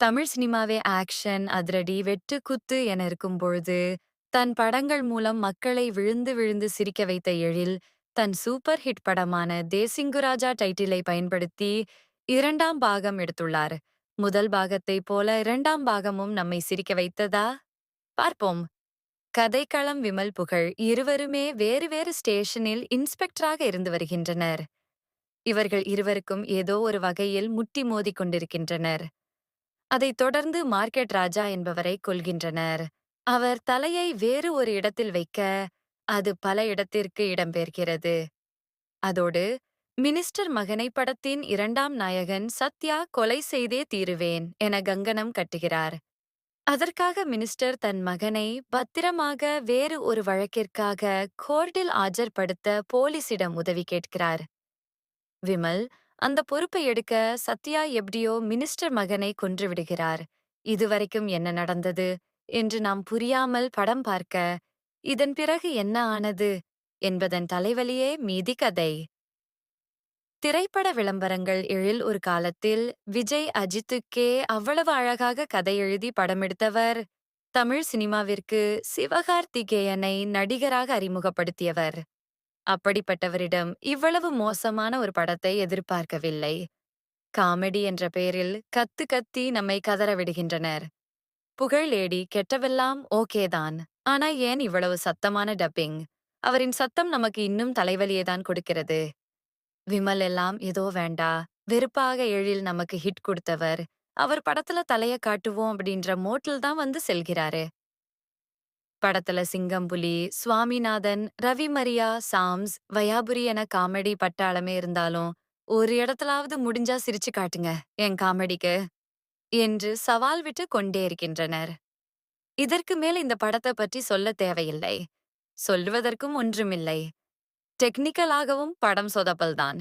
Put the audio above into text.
Tamil சினிமாவே action, அதிரடி, வெட்டு, குத்து என இருக்கும் பொழுது, தன் படங்கள் மூலம் மக்களை விழுந்து விழுந்து சிரிக்க வைத்த எழில், தன் சூப்பர் ஹிட் படமான தேசிங்குராஜா டைட்டிலை பயன்படுத்தி இரண்டாம் பாகம் எடுத்துள்ளார். முதல் பாகத்தைப் போல இரண்டாம் பாகமும் நம்மை சிரிக்க வைத்ததா? பார்ப்போம். கதைக்களம் விமல் புகழ் இருவருமே வேறு வேறு ஸ்டேஷனில் இன்ஸ்பெக்டராக இருந்து வருகின்றனர். இவர்கள் இருவருக்கும் ஏதோ ஒரு வகையில் முட்டி மோதிக் கொண்டிருக்கின்றனர். அதைத் தொடர்ந்து மார்க்கெட் ராஜா என்பவரை கொல்கின்றனர். அவர் தலையை வேறு ஒரு இடத்தில் வைக்க, அது பல இடத்திற்கு இடம்பெயர்கிறது. அதோடு, மினிஸ்டர் மகனை படத்தின் இரண்டாம் நாயகன் சத்யா கொலை செய்தே தீருவேன் என கங்கணம் கட்டுகிறார். அதற்காக மினிஸ்டர் தன் மகனை பத்திரமாக வேறு ஒரு வழக்கிற்காக கோர்ட்டில் ஆஜர்படுத்த போலீசிடம் உதவி கேட்கிறார். விமல் அந்த பொறுப்பை எடுக்க சத்யா எப்படியோ மினிஸ்டர் மகனை கொன்றுவிடுகிறார். இதுவரைக்கும் என்ன நடந்தது என்று நாம் புரியாமல் படம் பார்க்க, இதன் பிறகு என்ன ஆனது என்பதன் தலைவலியே மீதி கதை. திரைப்பட விளம்பரங்கள் எழில் ஒரு காலத்தில் விஜய் அஜித்துக்கே அவ்வளவு அழகாக கதை எழுதி படமெடுத்தவர். தமிழ் சினிமாவிற்கு சிவகார்த்திகேயனை நடிகராக அறிமுகப்படுத்தியவர். அப்படிப்பட்டவரிடம் இவ்வளவு மோசமான ஒரு படத்தை எதிர்பார்க்கவில்லை. காமெடி என்ற பெயரில் கத்து கத்தி நம்மை கதற விடுகின்றனர். புகழ் லேடி கெட்டவெல்லாம் ஓகேதான். ஆனா ஏன் இவ்வளவு சத்தமான டப்பிங்? அவரின் சத்தம் நமக்கு இன்னும் தலைவலியைதான் கொடுக்கிறது. விமல் எல்லாம் ஏதோ வேண்டா. வெறுப்பாக எழில் நமக்கு ஹிட் கொடுத்தவர். அவர் படத்துல தலைய காட்டுவோம் அப்படின்ற மோட்டில் தான் வந்து செல்கிறாரு. படத்துல சிங்கம் புலி, சுவாமிநாதன், ரவி மரியா, சாம்ஸ், வயாபுரி என காமெடி பட்டாளமே இருந்தாலும், ஒரு இடத்துலாவது முடிஞ்சா சிரிச்சு காட்டுங்க, என் காமெடிக்கு. என்று சவால் விட்டு கொண்டே இருக்கின்றனர். இதற்கு மேல் இந்த படத்தை பற்றி சொல்ல தேவையில்லை. சொல்லுவதற்கும் ஒன்றுமில்லை. டெக்னிக்கலாகவும் படம் சொதப்பல்தான்.